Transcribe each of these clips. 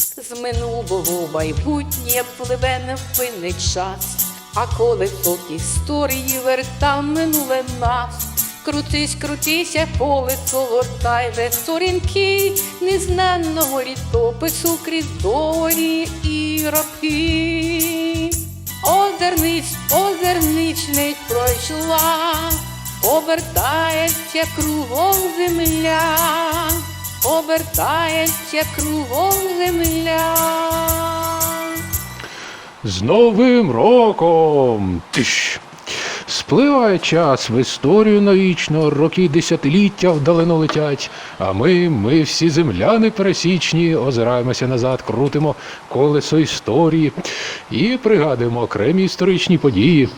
З минулого майбутнє пливе невпинний час, а колесо історії верта минуле нас. Крутись, крутися, поле золотай же сторінки незнаного літопису крізь долі і роки. Озирнись, не пройшла, обертається кругом земля, обертається кругом земля. З Новим роком! Тиш! Спливає час в історію навічно, роки десятиліття вдалину летять, а ми, ми всі земляни пересічні, озираємося назад, крутимо колесо історії і пригадуємо окремі історичні події,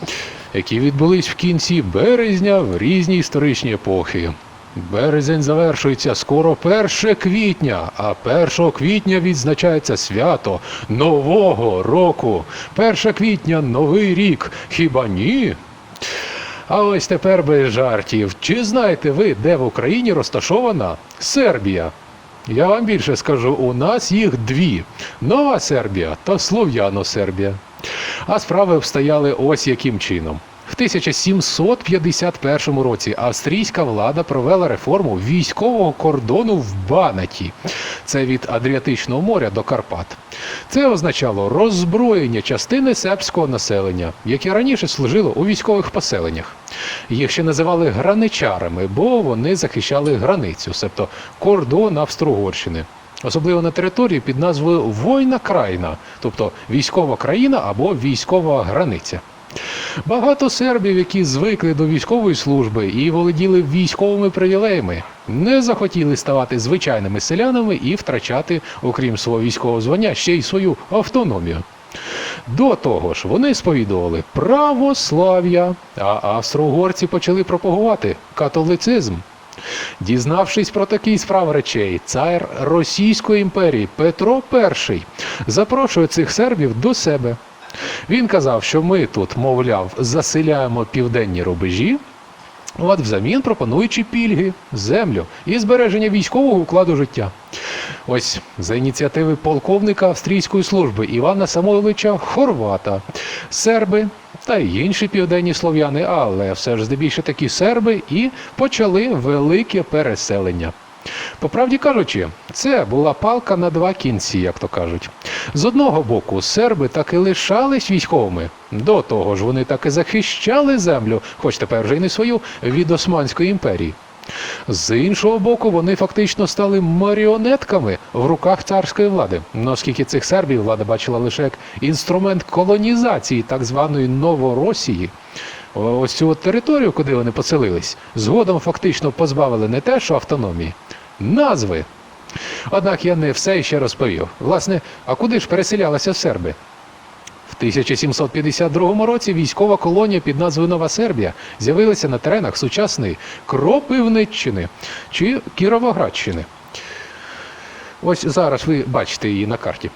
які відбулись в кінці березня в різні історичні епохи. Березень завершується скоро 1 квітня, а 1 квітня відзначається свято Нового року. 1 квітня Новий рік. Хіба ні? А ось тепер без жартів. Чи знаєте ви, де в Україні розташована Сербія? Я вам більше скажу, у нас їх дві: Нова Сербія та Слов'яно-Сербія. А справи обстояли ось яким чином. В 1751 році австрійська влада провела реформу військового кордону в Банаті. Це від Адріатичного моря до Карпат. Це означало роззброєння частини сербського населення, яке раніше служило у військових поселеннях. Їх ще називали граничарами, бо вони захищали границю, себто кордон Австро-Угорщини. Особливо на території під назвою Война крайна, тобто військова країна або військова границя. Багато сербів, які звикли до військової служби і володіли військовими привілеями, не захотіли ставати звичайними селянами і втрачати, окрім свого військового звання, ще й свою автономію. До того ж, вони сповідували православ'я, а австро-угорці почали пропагувати католицизм. Дізнавшись про такий справ речей, цар Російської імперії Петро І запрошує цих сербів до себе. Він казав, що ми тут, мовляв, заселяємо південні рубежі, от взамін пропонуючи пільги, землю і збереження військового укладу життя. Ось за ініціативи полковника австрійської служби Івана Самойловича Хорвата, серби та й інші південні слов'яни, але все ж здебільше такі серби, і почали велике переселення. По правді кажучи, це була палка на два кінці, як то кажуть. З одного боку, серби так і лишались військовими. До того ж, вони так і захищали землю, хоч тепер вже й не свою, від Османської імперії. З іншого боку, вони фактично стали маріонетками в руках царської влади, оскільки цих сербів влада бачила лише як інструмент колонізації так званої Новоросії. Ось цю територію, куди вони поселились, згодом фактично позбавили не те, що автономії, назви. Однак я не все ще розповів. Власне, а куди ж переселялися серби? В 1752 році військова колонія під назвою Нова Сербія з'явилася на теренах сучасної Кропивниччини чи Кіровоградщини. Ось зараз ви бачите її на карті.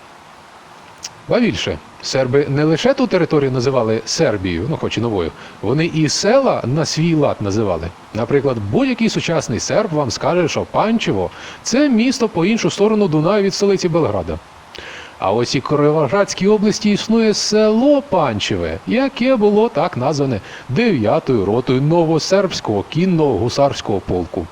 Ба більше, серби не лише ту територію називали Сербією, ну хоч і новою, вони і села на свій лад називали. Наприклад, будь-який сучасний серб вам скаже, що Панчево це місто по іншу сторону Дунаю від столиці Белграда. А ось і в Кіровоградській області існує село Панчеве, яке було так назване 9-ю ротою новосербського кінного гусарського полку.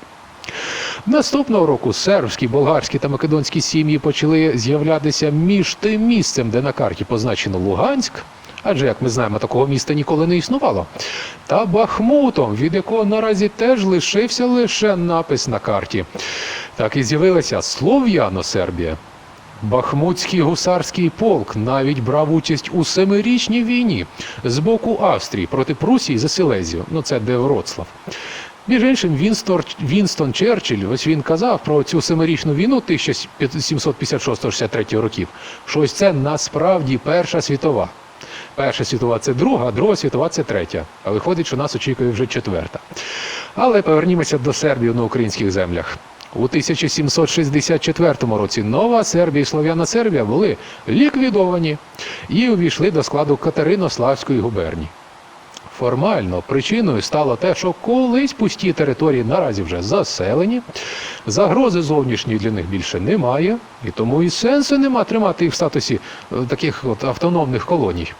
Наступного року сербські, болгарські та македонські сім'ї почали з'являтися між тим місцем, де на карті позначено Луганськ, адже, як ми знаємо, такого міста ніколи не існувало, та Бахмутом, від якого наразі теж лишився лише напис на карті. Так і з'явилася Слов'яно-Сербія. Бахмутський гусарський полк навіть брав участь у семирічній війні з боку Австрії проти Прусії за Силезію. Ну це де Вроцлав. Між іншим, Вінстор, Вінстон Черчилль, ось він казав про цю семирічну війну 1756-63 років, що ось це насправді Перша світова. Перша світова це друга, друга світова це третя. А виходить, що нас очікує вже четверта. Але повернімося до Сербії на українських землях. У 1764 році Нова Сербія і Слов'яна Сербія були ліквідовані і увійшли до складу Катеринославської губернії. Формально причиною стало те, що колись пусті території наразі вже заселені, загрози зовнішньої для них більше немає, і тому і сенсу нема тримати їх в статусі е, таких от автономних колоній.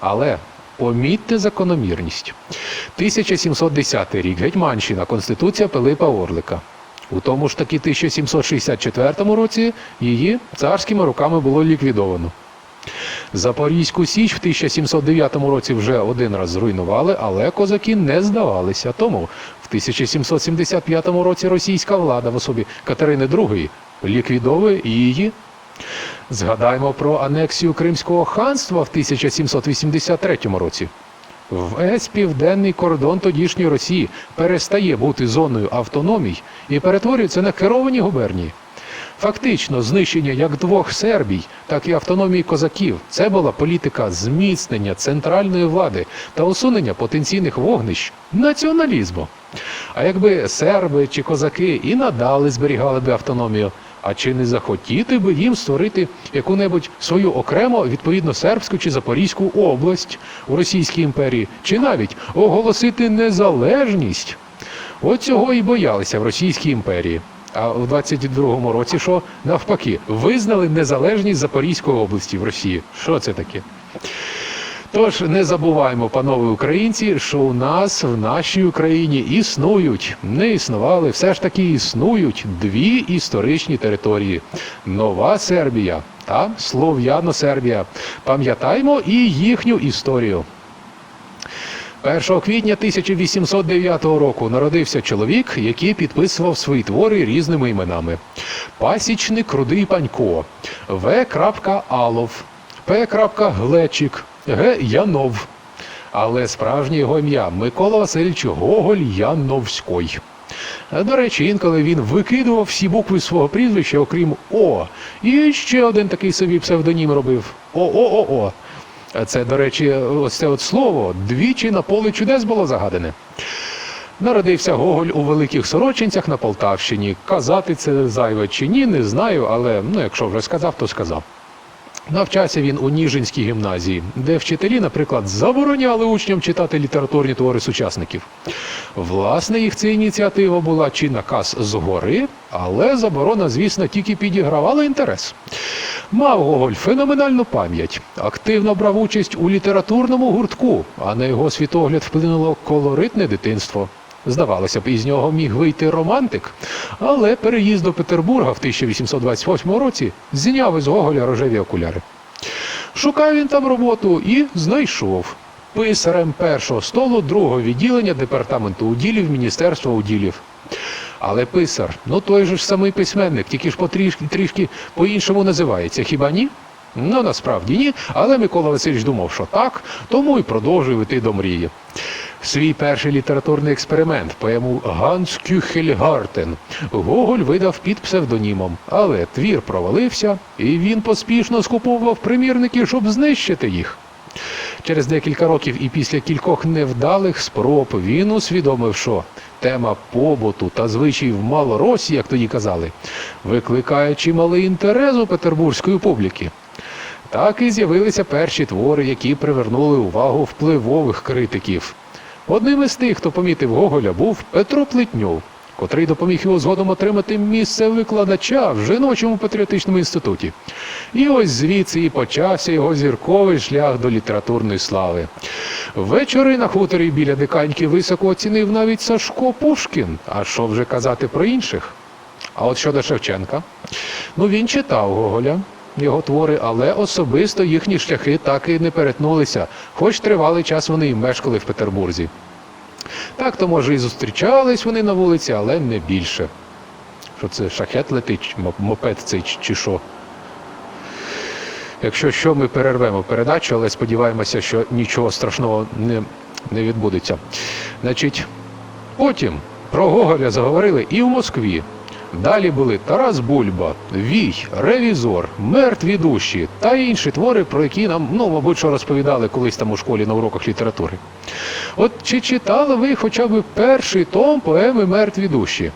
Але помітьте закономірність. 1710 рік Гетьманщина, Конституція Пилипа Орлика. У тому ж таки 1764 році її царськими руками було ліквідовано. Запорізьку Січ в 1709 році вже один раз зруйнували, але козаки не здавалися. Тому в 1775 році російська влада в особі Катерини II ліквідовує її. Згадаємо про анексію Кримського ханства в 1783 році. Весь південний кордон тодішньої Росії перестає бути зоною автономій і перетворюється на керовані губернії. Фактично, знищення як двох Сербій, так і автономії козаків це була політика зміцнення центральної влади та усунення потенційних вогнищ націоналізму. А якби серби чи козаки і надалі зберігали би автономію, а чи не захотіти би їм створити яку-небудь свою окремо відповідно сербську чи запорізьку область у Російській імперії, чи навіть оголосити незалежність? От цього і боялися в Російській імперії. А у 22-му році що навпаки визнали незалежність Запорізької області в Росії. Що це таке? Тож не забуваємо, панове українці, що у нас в нашій Україні існують, не існували, все ж таки існують дві історичні території: Нова Сербія та Слов'яно-Сербія. Пам'ятаємо і їхню історію. 1 квітня 1809 року народився чоловік, який підписував свої твори різними іменами: Пасічник Рудий Панько, В. Алов, П. Глечик, Г. Янов. Але справжнє його ім'я Микола Васильович Гоголь Яновський. До речі, інколи він викидував всі букви свого прізвища, окрім О. І ще один такий собі псевдонім робив О-О-О-О. Це, до речі, ось це от слово двічі на поле чудес було загадане. Народився Гоголь у Великих Сорочинцях на Полтавщині. Казати це зайве чи ні, не знаю, але ну, якщо вже сказав, то сказав. Навчався він у Ніжинській гімназії, де вчителі, наприклад, забороняли учням читати літературні твори сучасників. Власне, їх ця ініціатива була чи наказ згори, але заборона, звісно, тільки підігравала інтерес. Мав Гоголь феноменальну пам'ять, активно брав участь у літературному гуртку, а на його світогляд вплинуло колоритне дитинство. Здавалося б, із нього міг вийти романтик, але переїзд до Петербурга в 1828 році зняв із Гоголя рожеві окуляри. Шукав він там роботу і знайшов писарем першого столу другого відділення департаменту уділів Міністерства уділів. Але писар, ну той же ж самий письменник, тільки ж потрішки трішки по-іншому називається, хіба ні? Ну насправді ні, але Микола Васильович думав, що так, тому і продовжив іти до мрії. Свій перший літературний експеримент, поему Ганс Кюхельгартен, Гоголь видав під псевдонімом, але твір провалився, і він поспішно скуповував примірники, щоб знищити їх. Через декілька років і після кількох невдалих спроб він усвідомив, що тема побуту та звичаїв Малоросії, як тоді казали, викликає чималий інтерес у петербурзької публіки. Так і з'явилися перші твори, які привернули увагу впливових критиків. Одним із тих, хто помітив Гоголя, був Петро Плетньов, котрий допоміг його згодом отримати місце викладача в жіночому патріотичному інституті. І ось звідси і почався його зірковий шлях до літературної слави. Вечори на хуторі біля диканьки високо оцінив навіть Сашко Пушкін. А що вже казати про інших? А от щодо Шевченка, ну він читав Гоголя, його твори, але особисто їхні шляхи так і не перетнулися, хоч тривалий час вони і мешкали в Петербурзі. Так то, може, і зустрічались вони на вулиці, але не більше. Що це шахет летить, мопед цей чи- що. Якщо що, ми перервемо передачу, але сподіваємося, що нічого страшного не, не відбудеться. Значить, потім про Гоголя заговорили і в Москві. Далі були Тарас Бульба, Вій, Ревізор, Мертві душі та інші твори, про які нам, ну, мабуть, що розповідали колись там у школі на уроках літератури. От чи читали ви хоча б перший том поеми Мертві душі?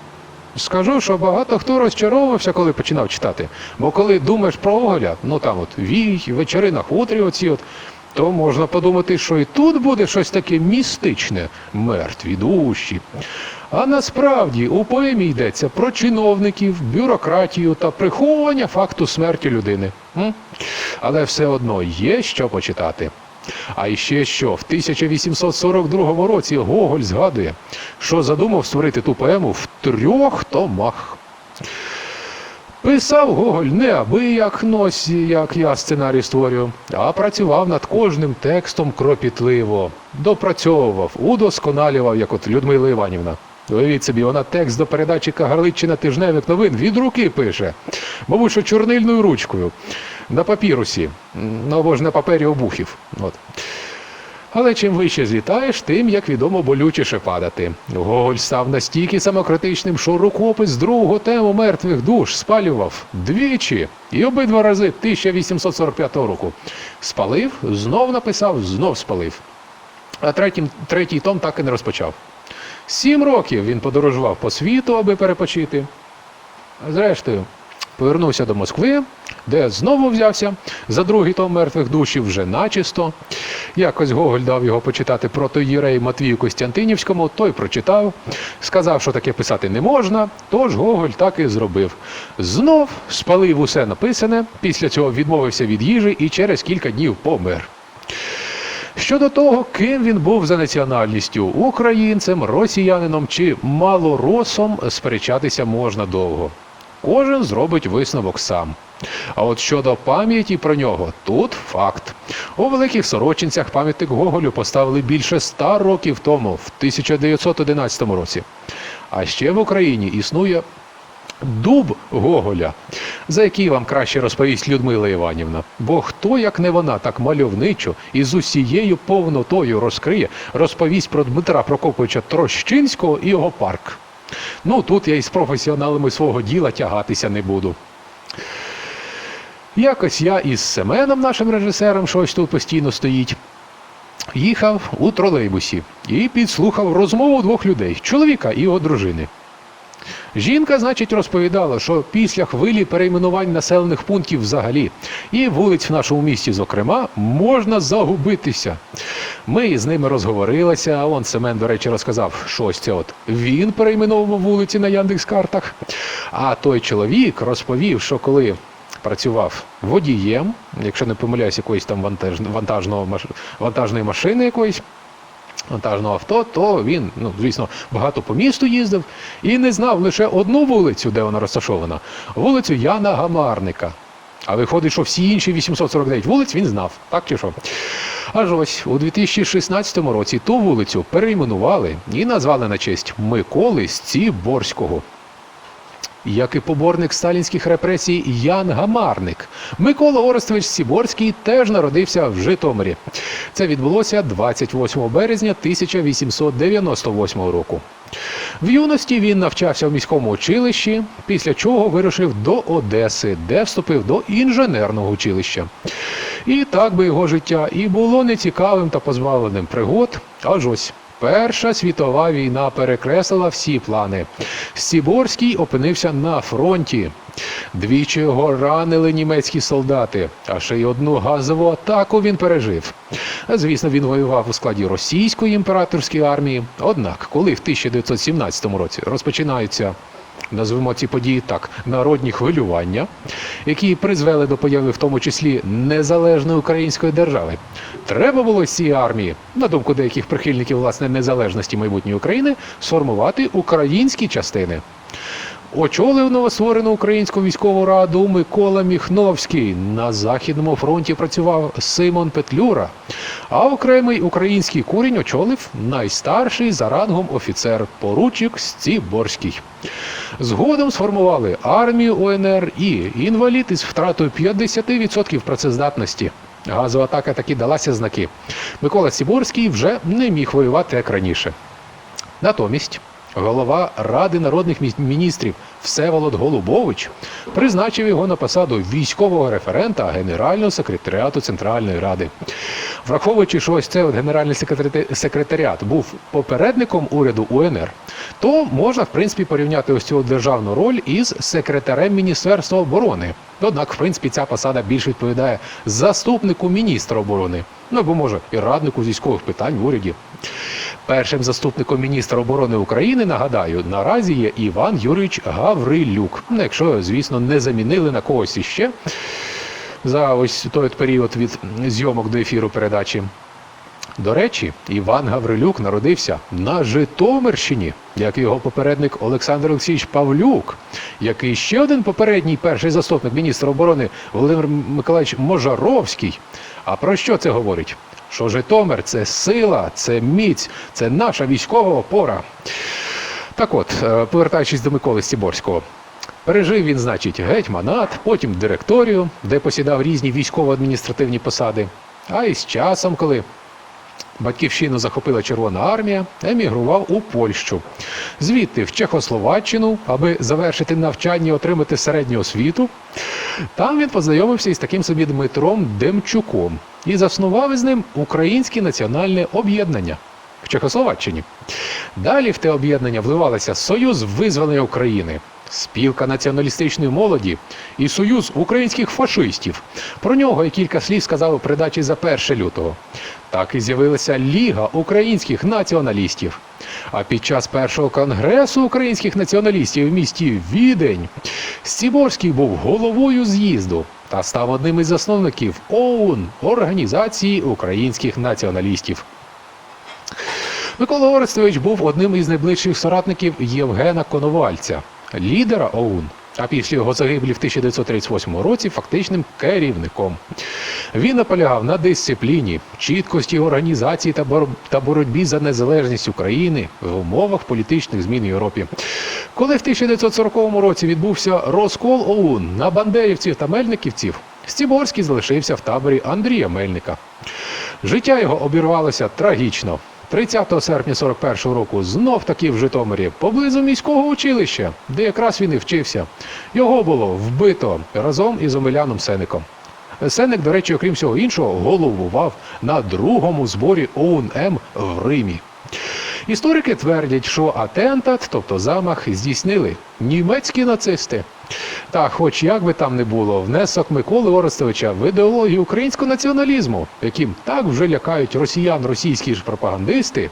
Скажу, що багато хто розчаровувався, коли починав читати. Бо коли думаєш про Гоголя, ну там от вій, вечори на хуторі, оці от, то можна подумати, що і тут буде щось таке містичне, мертві душі. А насправді у поемі йдеться про чиновників, бюрократію та приховування факту смерті людини. Але все одно є що почитати. А іще що, в 1842 році Гоголь згадує, що задумав створити ту поему в трьох томах. Писав Гоголь не аби як носі, як я сценарій створюю, а працював над кожним текстом кропітливо, допрацьовував, удосконалював, як от Людмила Іванівна. Уявіть собі, вона текст до передачі Кагарличчина тижневих новин від руки пише, мабуть, що чорнильною ручкою, на папірусі, ну або ж на папері обухів. От. Але чим вище злітаєш, тим, як відомо, болючіше падати. Гоголь став настільки самокритичним, що рукопис другого тему мертвих душ спалював двічі і обидва рази 1845 року. Спалив, знов написав, знов спалив. А третім, третій том так і не розпочав. Сім років він подорожував по світу, аби перепочити. А зрештою, повернувся до Москви, де знову взявся за другий том мертвих душів вже начисто. Якось Гоголь дав його почитати протоїреї Матвію Костянтинівському, той прочитав, сказав, що таке писати не можна, тож Гоголь так і зробив. Знов спалив усе написане, після цього відмовився від їжі і через кілька днів помер. Щодо того, ким він був за національністю українцем, росіянином чи малоросом, сперечатися можна довго. Кожен зробить висновок сам. А от щодо пам'яті про нього, тут факт. У великих сорочинцях пам'ятник Гоголю поставили більше ста років тому, в 1911 році. А ще в Україні існує дуб Гоголя, за який вам краще розповість Людмила Іванівна. Бо хто, як не вона, так мальовничо і з усією повнотою розкриє, розповість про Дмитра Прокоповича Трощинського і його парк. Ну тут я із професіоналами свого діла тягатися не буду. Якось я із Семеном, нашим режисером, що ось тут постійно стоїть, їхав у тролейбусі і підслухав розмову двох людей чоловіка і його дружини. Жінка, значить, розповідала, що після хвилі перейменувань населених пунктів взагалі і вулиць в нашому місті, зокрема, можна загубитися. Ми з ними розговорилися, а он Семен, до речі, розказав, що ось це от він перейменовував вулиці на Яндекс-картах. А той чоловік розповів, що коли працював водієм, якщо не помиляюсь, якоїсь там вантажного, вантажної машини якоїсь, вантажного авто, то він, ну, звісно, багато по місту їздив і не знав лише одну вулицю, де вона розташована, вулицю Яна Гамарника. А виходить, що всі інші 849 вулиць він знав, так чи що? Аж ось у 2016 році ту вулицю перейменували і назвали на честь Миколи Сціборського як і поборник сталінських репресій Ян Гамарник. Микола Орестович Сіборський теж народився в Житомирі. Це відбулося 28 березня 1898 року. В юності він навчався в міському училищі, після чого вирушив до Одеси, де вступив до інженерного училища. І так би його життя і було нецікавим та позбавленим пригод, аж ось. Перша світова війна перекреслила всі плани. Сіборський опинився на фронті. Двічі його ранили німецькі солдати, а ще й одну газову атаку він пережив. Звісно, він воював у складі російської імператорської армії. Однак, коли в 1917 році розпочинаються назвемо ці події так, народні хвилювання, які призвели до появи в тому числі незалежної української держави. Треба було цій армії, на думку деяких прихильників власне незалежності майбутньої України, сформувати українські частини. Очолив новостворену українську військову раду Микола Міхновський. На західному фронті працював Симон Петлюра, а окремий український курінь очолив найстарший за рангом офіцер поручик Сціборський. Згодом сформували армію УНР і інвалід із втратою 50% працездатності. Газова атака таки далася знаки. Микола Сіборський вже не міг воювати як раніше. Натомість голова Ради народних мі- міністрів Всеволод Голубович призначив його на посаду військового референта Генерального секретаріату Центральної Ради. Враховуючи, що ось цей генеральний секретарі- секретаріат був попередником уряду УНР, то можна, в принципі, порівняти ось цю державну роль із секретарем Міністерства оборони. Однак, в принципі, ця посада більш відповідає заступнику міністра оборони, ну або може і раднику військових питань в уряді. Першим заступником міністра оборони України, нагадаю, наразі є Іван Юрійович Гаврилюк. Ну, якщо, звісно, не замінили на когось іще за ось той період від зйомок до ефіру передачі. До речі, Іван Гаврилюк народився на Житомирщині, як його попередник Олександр Олексійович Павлюк, який ще один попередній перший заступник міністра оборони Володимир Миколаївич Можаровський. А про що це говорить? Що Житомир це сила, це міць, це наша військова опора. Так от, е, повертаючись до Миколи Стіборського. Пережив він, значить, гетьманат, потім директорію, де посідав різні військово-адміністративні посади. А із часом, коли батьківщину захопила Червона армія, емігрував у Польщу. Звідти в Чехословаччину, аби завершити навчання і отримати середню освіту. Там він познайомився із таким собі Дмитром Демчуком і заснував із ним Українське національне об'єднання в Чехословаччині. Далі в те об'єднання вливалися Союз визволення України, спілка націоналістичної молоді і Союз українських фашистів. Про нього і кілька слів сказав у передачі за 1 лютого. Так і з'явилася Ліга українських націоналістів. А під час першого конгресу українських націоналістів в місті Відень Стіборський був головою з'їзду та став одним із засновників ОУН Організації українських націоналістів. Микола Орестович був одним із найближчих соратників Євгена Коновальця, лідера ОУН, а після його загиблі в 1938 році фактичним керівником. Він наполягав на дисципліні, чіткості організації та бор- та боротьбі за незалежність України в умовах політичних змін в Європі. Коли в 1940 році відбувся розкол ОУН на бандерівців та мельниківців, Стіборський залишився в таборі Андрія Мельника. Життя його обірвалося трагічно. 30 серпня 41-го року знов таки в Житомирі, поблизу міського училища, де якраз він і вчився. Його було вбито разом із Омеляном Сеником. Сенек, до речі, окрім всього іншого, головував на другому зборі ОУН-М в Римі. Історики твердять, що атентат, тобто замах, здійснили німецькі нацисти. Та, хоч як би там не було, внесок Миколи Орестовича в ідеологію українського націоналізму, яким так вже лякають росіян російські ж пропагандисти,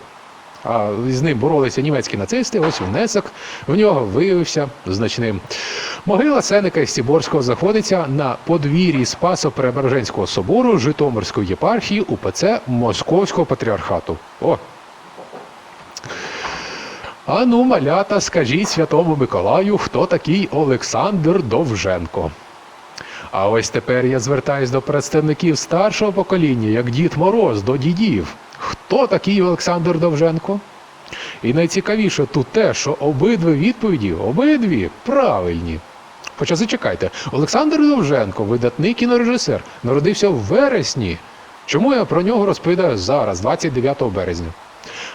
а з ним боролися німецькі нацисти, ось внесок в нього виявився значним. Могила Сеника із Сіборського знаходиться на подвір'ї Спасо-Преображенського собору Житомирської єпархії УПЦ Московського патріархату. О, Ану, малята, скажіть святому Миколаю, хто такий Олександр Довженко. А ось тепер я звертаюсь до представників старшого покоління, як Дід Мороз, до дідів. Хто такий Олександр Довженко? І найцікавіше тут те, що обидві відповіді, обидві правильні. Хоча зачекайте, Олександр Довженко, видатний кінорежисер, народився в вересні. Чому я про нього розповідаю зараз, 29 березня?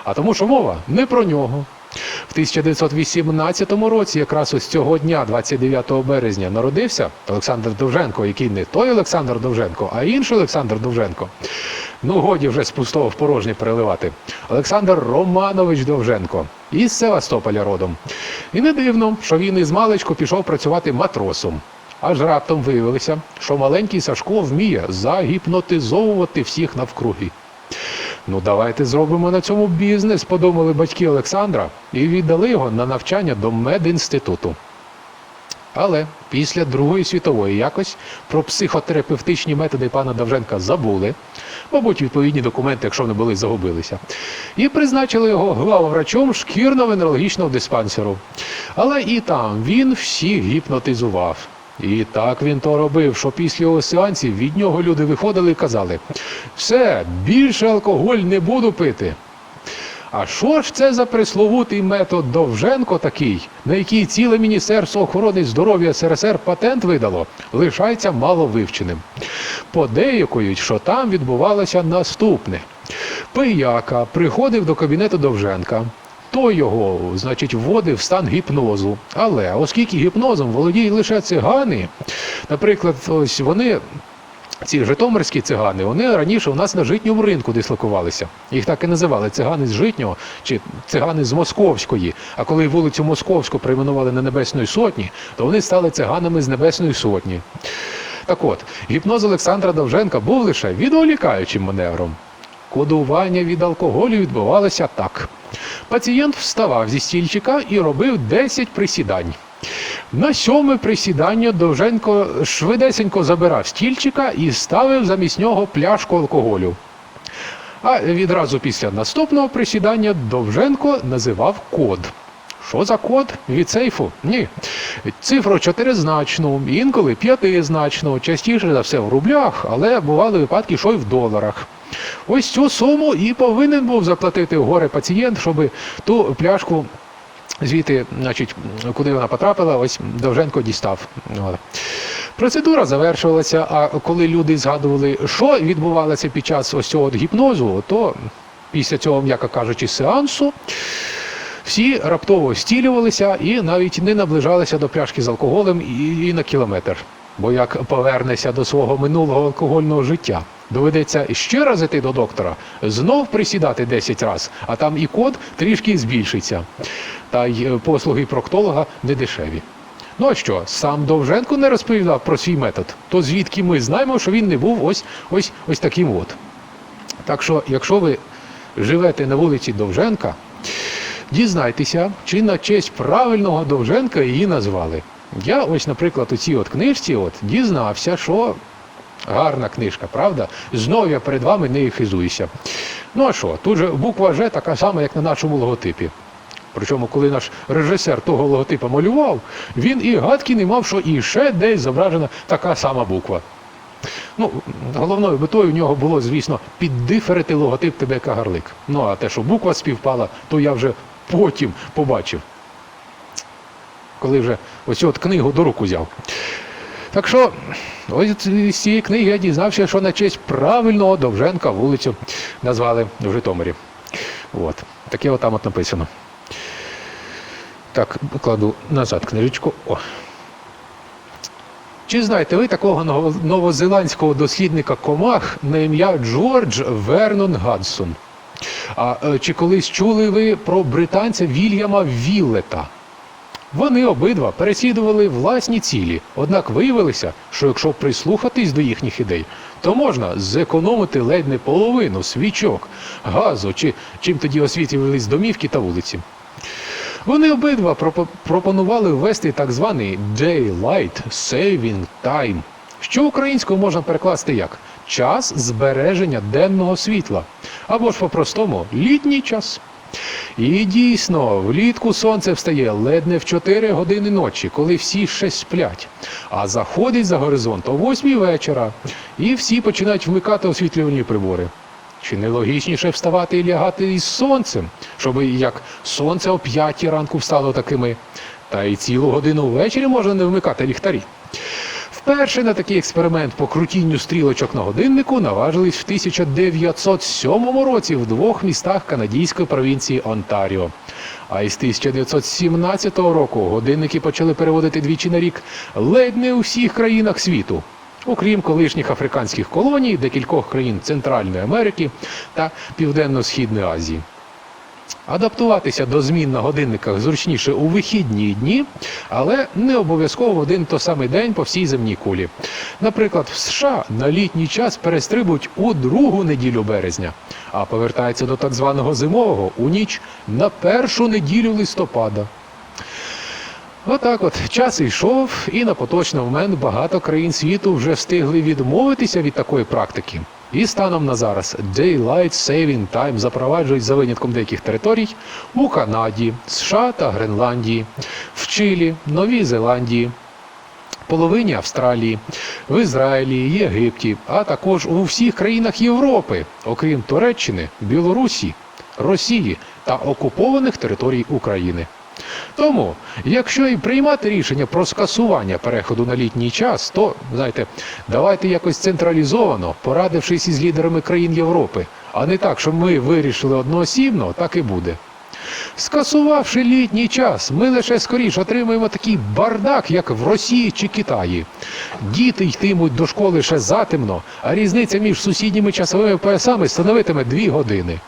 А тому, що мова не про нього. В 1918 році, якраз ось цього дня, 29 березня, народився Олександр Довженко, який не той Олександр Довженко, а інший Олександр Довженко. Ну, годі вже з пустого в порожнє переливати. Олександр Романович Довженко із Севастополя родом. І не дивно, що він із маличку пішов працювати матросом. Аж раптом виявилося, що маленький Сашко вміє загіпнотизовувати всіх навкруги. Ну, давайте зробимо на цьому бізнес, подумали батьки Олександра, і віддали його на навчання до медінституту. Але після Другої світової якось про психотерапевтичні методи пана Довженка забули, мабуть, відповідні документи, якщо не були, загубилися, і призначили його главврачом шкірно-венерологічного диспансеру. Але і там він всіх гіпнотизував. І так він то робив, що після його сеансів від нього люди виходили і казали: все, більше алкоголь не буду пити. А що ж це за пресловутий метод Довженко такий, на який ціле Міністерство охорони здоров'я СРСР патент видало, лишається маловивченим. Подеякують, що там відбувалося наступне. Пияка приходив до кабінету Довженка. Той його, значить, вводив в стан гіпнозу. Але оскільки гіпнозом володіють лише цигани, наприклад, ось вони ці житомирські цигани, вони раніше у нас на житньому ринку дислокувалися. Їх так і називали цигани з житнього чи цигани з Московської. А коли вулицю Московську прийменували на Небесної Сотні, то вони стали циганами з Небесної Сотні. Так от, гіпноз Олександра Довженка був лише відволікаючим маневром. Кодування від алкоголю відбувалося так. Пацієнт вставав зі стільчика і робив 10 присідань. На сьоме присідання Довженко швидесенько забирав стільчика і ставив замість нього пляшку алкоголю. А відразу після наступного присідання Довженко називав код. Що за код від сейфу? Ні. Цифру чотиризначну, інколи п'ятизначну, частіше за все в рублях, але бували випадки, що й в доларах. Ось цю суму і повинен був заплатити горе пацієнт, щоб ту пляшку звідти, значить, куди вона потрапила, ось Довженко дістав. Процедура завершувалася, а коли люди згадували, що відбувалося під час ось цього гіпнозу, то після цього, м'яко кажучи, сеансу, всі раптово стілювалися і навіть не наближалися до пляшки з алкоголем і, і на кілометр. Бо як повернешся до свого минулого алкогольного життя, доведеться ще раз іти до доктора, знов присідати 10 разів, а там і код трішки збільшиться. Та й е, послуги проктолога не дешеві. Ну а що, сам Довженко не розповідав про свій метод, то звідки ми знаємо, що він не був ось ось ось таким от. Так що, якщо ви живете на вулиці Довженка, дізнайтеся, чи на честь правильного Довженка її назвали. Я ось, наприклад, у цій от книжці от дізнався, що гарна книжка, правда? Знов я перед вами нею хизуюся. Ну а що, тут же буква Ж така сама, як на нашому логотипі. Причому, коли наш режисер того логотипа малював, він і гадки не мав, що і ще десь зображена така сама буква. Ну, головною метою в нього було, звісно, піддиферити логотип ТБК Гарлик. Ну а те, що буква співпала, то я вже потім побачив. Коли вже ось от книгу до рук взяв. Так що, ось з цієї книги я дізнався, що на честь правильного Довженка вулицю назвали в Житомирі. От. Таке от там от написано. Так, кладу назад книжечку. О. Чи знаєте ви такого новозеландського дослідника комах на ім'я Джордж Вернон Гадсон? А е, чи колись чули ви про британця Вільяма Віллета? Вони обидва переслідували власні цілі, однак виявилося, що якщо прислухатись до їхніх ідей, то можна зекономити ледь не половину свічок, газу чи чим тоді освітлювались домівки та вулиці. Вони обидва пропо- пропонували ввести так званий Daylight Saving Time, що українською можна перекласти як час збереження денного світла, або ж по-простому літній час. І дійсно, влітку сонце встає ледь не в 4 години ночі, коли всі ще сплять, а заходить за горизонт о 8 вечора, і всі починають вмикати освітлювальні прибори. Чи не логічніше вставати і лягати із сонцем, щоб як сонце о 5 ранку встало такими, та й цілу годину ввечері можна не вмикати ліхтарі. Вперше на такий експеримент по крутінню стрілочок на годиннику наважились в 1907 році в двох містах канадійської провінції Онтаріо. А із 1917 року годинники почали переводити двічі на рік ледь не у всіх країнах світу, окрім колишніх африканських колоній, декількох країн Центральної Америки та Південно-Східної Азії. Адаптуватися до змін на годинниках зручніше у вихідні дні, але не обов'язково в один то самий день по всій земній кулі. Наприклад, в США на літній час перестрибують у другу неділю березня, а повертаються до так званого зимового у ніч на першу неділю листопада. Отак от час йшов, і на поточний момент багато країн світу вже встигли відмовитися від такої практики. І станом на зараз Daylight Saving Time запроваджують за винятком деяких територій у Канаді, США та Гренландії, в Чилі, Новій Зеландії, половині Австралії, в Ізраїлі, Єгипті, а також у всіх країнах Європи, окрім Туреччини, Білорусі, Росії та окупованих територій України. Тому, якщо і приймати рішення про скасування переходу на літній час, то знаєте, давайте якось централізовано, порадившись із лідерами країн Європи, а не так, що ми вирішили одноосібно, так і буде. Скасувавши літній час, ми лише скоріш отримаємо такий бардак, як в Росії чи Китаї. Діти йтимуть до школи ще затемно, а різниця між сусідніми часовими поясами становитиме дві години.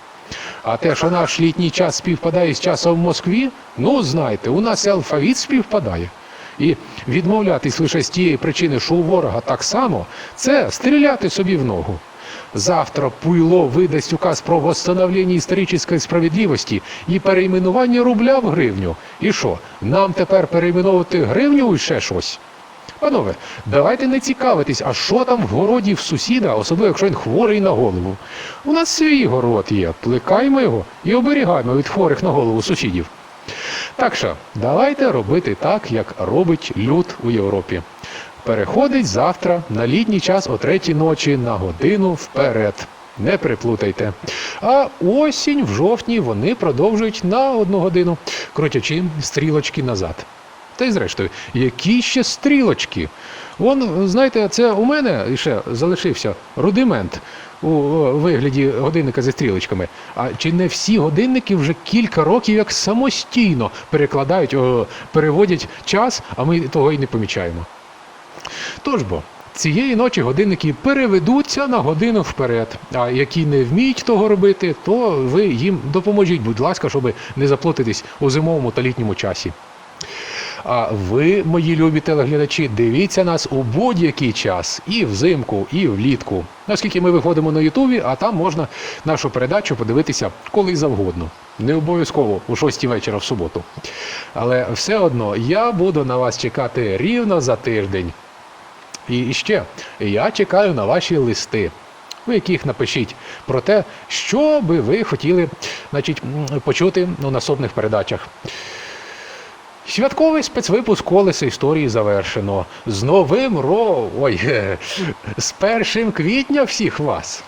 А те, що наш літній час співпадає з часом в Москві, ну знайте, у нас алфавіт співпадає. І відмовлятись лише з тієї причини, що у ворога так само, це стріляти собі в ногу. Завтра Пуйло видасть указ про восстановлення історичної справедливості і перейменування рубля в гривню. І що, нам тепер перейменовувати гривню і ще щось? Панове, давайте не цікавитись, а що там в городі в сусіда, особливо якщо він хворий на голову. У нас свій город є, плекаймо його і оберігаємо від хворих на голову сусідів. Так що, давайте робити так, як робить люд у Європі. Переходить завтра на літній час о третій ночі на годину вперед. Не приплутайте. А осінь в жовтні вони продовжують на одну годину, крутячи стрілочки назад. Та й зрештою, які ще стрілочки? Вон, знаєте, це у мене ще залишився рудимент у вигляді годинника зі стрілочками. А чи не всі годинники вже кілька років як самостійно перекладають, переводять час, а ми того й не помічаємо? Тож бо, цієї ночі годинники переведуться на годину вперед. А які не вміють того робити, то ви їм допоможіть, будь ласка, щоб не заплутатись у зимовому та літньому часі. А ви, мої любі телеглядачі, дивіться нас у будь-який час, і взимку, і влітку. Наскільки ми виходимо на Ютубі, а там можна нашу передачу подивитися коли завгодно. Не обов'язково у 6 вечора в суботу. Але все одно я буду на вас чекати рівно за тиждень. І ще я чекаю на ваші листи, у яких напишіть про те, що би ви хотіли значить, почути у наступних передачах. Святковий спецвипуск колеса історії завершено. З новим ро. Ой, з першим квітня всіх вас.